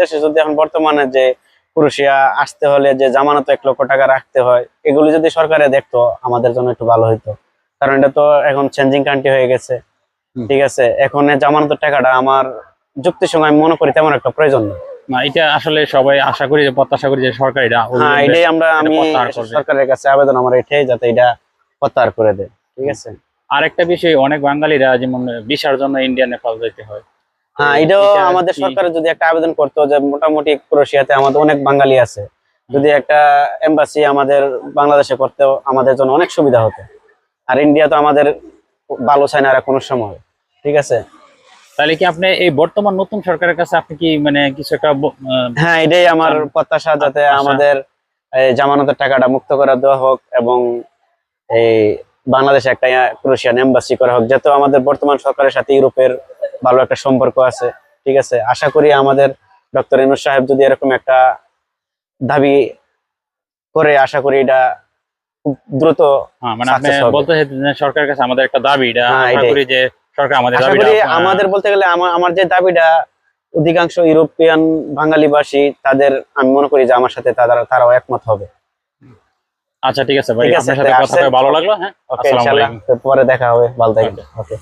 দেশে যদি এখন বর্তমানে যে ক্রোশিয়া আসতে হলে যে জামানত এক লক্ষ টাকা রাখতে হয় এগুলি যদি সরকারে দেখতো আমাদের জন্য একটু ভালো হইতো। কারণ এটা তো এখন চেঞ্জিং কান্ট্রি হয়ে গেছে। ঠিক আছে? এখন জামানতের টাকাটা আমার যুক্তির সঙ্গে আমি মনে করি তেমন একটা প্রয়োজন না। এটা আসলে সবাই আশা করি যে প্রত্যাশা করি যে সরকার এটা হ্যাঁ এটাই আমরা আমি সরকারের কাছে আবেদন আমার এটাই যাতে এটা প্রত্যাহার করে দেয়। ঠিক আছে? আরেকটা বিষয় অনেক বাঙালিরা যেমন ভিসার জন্য ইন্ডিয়া নেপাল যেতে হয়। হ্যাঁ এটাও এটা আমাদের সরকার যদি একটা আবেদন করতো যে মোটামুটি ক্রোশিয়াতে আমাদের অনেক বাঙালি আছে যদি একটা এম্বাসি আমাদের বাংলাদেশে করতেও আমাদের জন্য অনেক সুবিধা হতো আর ইন্ডিয়া তো আমাদের ভালো চায় না কোনো সময় ঠিক আছে তাহলে কি আপনি এই বর্তমান নতুন সরকারের কাছে আপনি কি মানে কিছু একটা হ্যাঁ এটাই আমার। প্রত্যাশা যাতে আচ্ছা। আমাদের জামানতের টাকাটা মুক্ত করে দেওয়া হোক এবং এই বাংলাদেশে একটা ক্রোশিয়ান এম্বাসি করা হোক যেহেতু আমাদের বর্তমান সরকারের সাথে ইউরোপের ভালো একটা সম্পর্ক আছে ঠিক আছে? আশা করি আমাদের ডক্টর ইনুস সাহেব যদি এরকম একটা দাবি করে আশা করি এটা খুব দ্রুত হ্যাঁ, মানে আপনি বলতে সরকারের কাছে আমাদের একটা দাবি এটা হ্যাঁ, আশা করি যে সরকার আমাদের দাবিটা আমাদের বলতে গেলে আমার আমার যে দাবিটা অধিকাংশ ইউরোপিয়ান বাঙালিবাসী তাদের আমি মনে করি যে আমার সাথে তারা তারাও একমত হবে। আচ্ছা ঠিক আছে ভাই আপনার সাথে কথা বলে ভালো লাগল হ্যাঁ আসসালামু আলাইকুম। পরে দেখা হবে ভালো থাকবেন। ওকে।